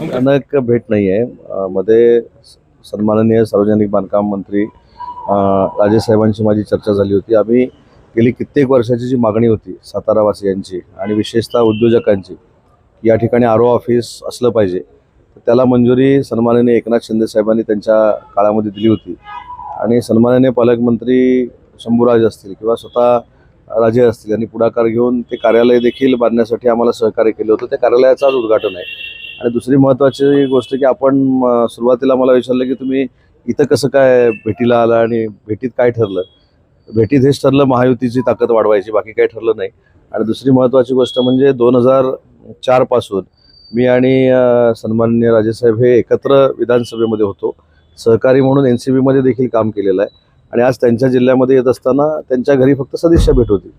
अचानक भेट नाही आहे. मध्ये सन्माननीय सार्वजनिक बांधकाम मंत्री अ, राजेसाहेबांशी माझी चर्चा झाली होती. आम्ही गेली कित्येक वर्षाची जी मागणी होती सातारावासियांची आणि विशेषतः उद्योजकांची या ठिकाणी आरो ऑफिस असलं पाहिजे. तर त्याला मंजुरी सन्माननीय एकनाथ शिंदे साहेबांनी त्यांच्या काळामध्ये दिली होती. आणि सन्माननीय पालकमंत्री शंभूराज असतील किंवा स्वतः राजे असतील यांनी पुढाकार घेऊन ते कार्यालय देखील बांधण्यासाठी आम्हाला सहकार्य केलं होतं. त्या कार्यालयाचं आज उद्घाटन आहे. आणि दुसरी महत्त्वाची गोष्ट की आपण सुरुवातीला मला विचारलं की तुम्ही इथं कसं काय भेटीला आला आणि भेटीत काय ठरलं? भेटीत हेच ठरलं महायुतीची ताकद वाढवायची बाकी काही ठरलं नाही. आणि दुसरी महत्त्वाची गोष्ट म्हणजे दोन हजार चारपासून मी आणि सन्मान्य सन्माननीय राजेसाहेब हे एकत्र विधानसभेमध्ये होतो. सहकारी म्हणून एन सी बीमध्ये देखील काम केलेलं आहे. आणि आज त्यांच्या जिल्ह्यामध्ये येत असताना त्यांच्या घरी फक्त सदिच्छा भेट होती.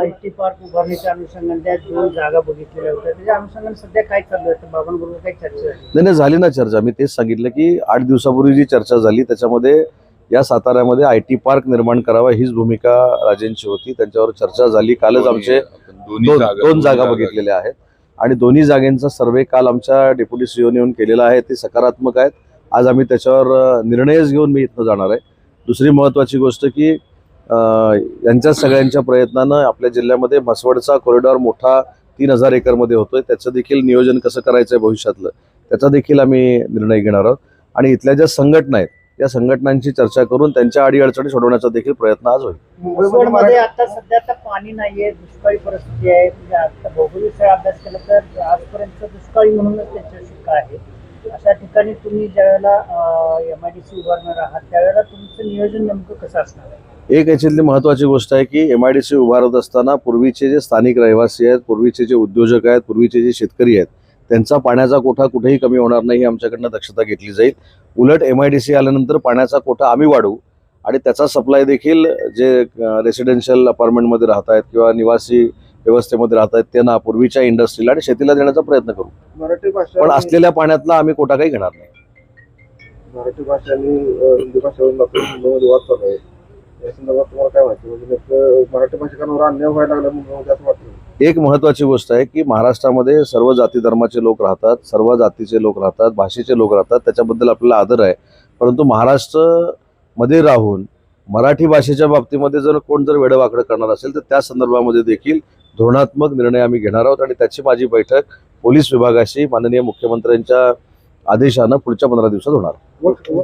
आय टी पार्क उभारणीच्या अनुषंगाने त्या दोन जागा बघितलेल्या होत्या. त्याच्या अनुषंगाने सध्या काय चालू आहे? तर बाबांबरोबर काही चर्चा झाली? नाही नाही झाली ना चर्चा. मी तेच सांगितलं की आठ दिवसापूर्वी जी चर्चा झाली त्याच्यामध्ये या साताऱ्यामध्ये आय टी पार्क निर्माण करावा हीच भूमिका राजेंची होती. त्यांच्यावर चर्चा झाली. कालच आमचे दोन दोन जागा बघितलेल्या आहेत. आणि दोन्ही जागेंचा सर्वे काल आमच्या डेप्युटी सीओने येऊन केलेला आहे. ते सकारात्मक आहेत. आज आम्ही त्याच्यावर निर्णयच घेऊन मी इथनं जाणार आहे. दुसरी महत्त्वाची गोष्ट की यांच्या सगळ्यांच्या प्रयत्नानं आपल्या जिल्ह्यामध्ये म्हसवडचा कॉरिडॉर मोठा तीन हजार एकरमध्ये होतोय. त्याचं देखील नियोजन कसं करायचं आहे भविष्यातलं त्याचा देखील आम्ही निर्णय घेणार आहोत. आणि इथल्या ज्या संघटना आहेत या संघटनांची चर्चा करून त्यांच्या अडीअडचणी सोडवण्याचा देखील प्रयत्न आज होईल. मुंबईमध्ये आता सध्या आता पाणी नाहीये दुष्काळी परिस्थिती आहे. म्हणजे आता भौगोलिक अभ्यास केला तर आजपर्यंत दुष्काळी म्हणूनच त्याची शिक्का आहे? अशा ठिकाणी तुम्ही ज्यावेळेला एम आय डी सी उभारणार आहात त्यावेळेला तुमचं नियोजन नेमकं कसं असणार आहे? एक याच्यातली महत्त्वाची गोष्ट आहे की एम आय डी सी उभारत असताना पूर्वीचे जे स्थानिक रहिवासी आहेत पूर्वीचे जे उद्योजक आहेत पूर्वीचे जे शेतकरी आहेत त्यांचा पाण्याचा कोठा कुठेही कमी होणार नाही ही आमच्याकडनं दक्षता घेतली जाईल. उलट एम आय डी सी आल्यानंतर पाण्याचा कोठा आम्ही वाढवू आणि त्याचा सप्लाय देखील जे रेसिडेन्शियल अपार्टमेंटमध्ये राहत आहेत किंवा निवासी व्यवस्थेमध्ये राहत आहेत त्यांना पूर्वीच्या इंडस्ट्रीला आणि शेतीला देण्याचा प्रयत्न करू. मराठी भाषा पण असलेल्या पाण्यातला आम्ही कोटा काही घेणार नाही. मराठी भाषा आणि हिंदी मुंबईमध्ये वाद चालू आहे. या संदर्भात तुम्हाला काय वाटतं म्हणजे मराठी भाषिकांवर अन्याय व्हायला लागला मुंबईमध्ये असं वाटतं. एक महत्त्वाची गोष्ट आहे की महाराष्ट्रामध्ये सर्व जाती धर्माचे लोक राहतात सर्व जातीचे लोक राहतात भाषेचे लोक राहतात त्याच्याबद्दल आपल्याला आदर आहे. परंतु महाराष्ट्रमध्ये राहून मराठी भाषेच्या बाबतीमध्ये जर कोण जर वेडवाकडं करणार असेल तर त्या संदर्भामध्ये देखील धोरणात्मक निर्णय आम्ही घेणार आहोत आणि त्याची माझी बैठक पोलीस विभागाशी माननीय मुख्यमंत्र्यांच्या आदेशानं पुढच्या पंधरा दिवसात होणार.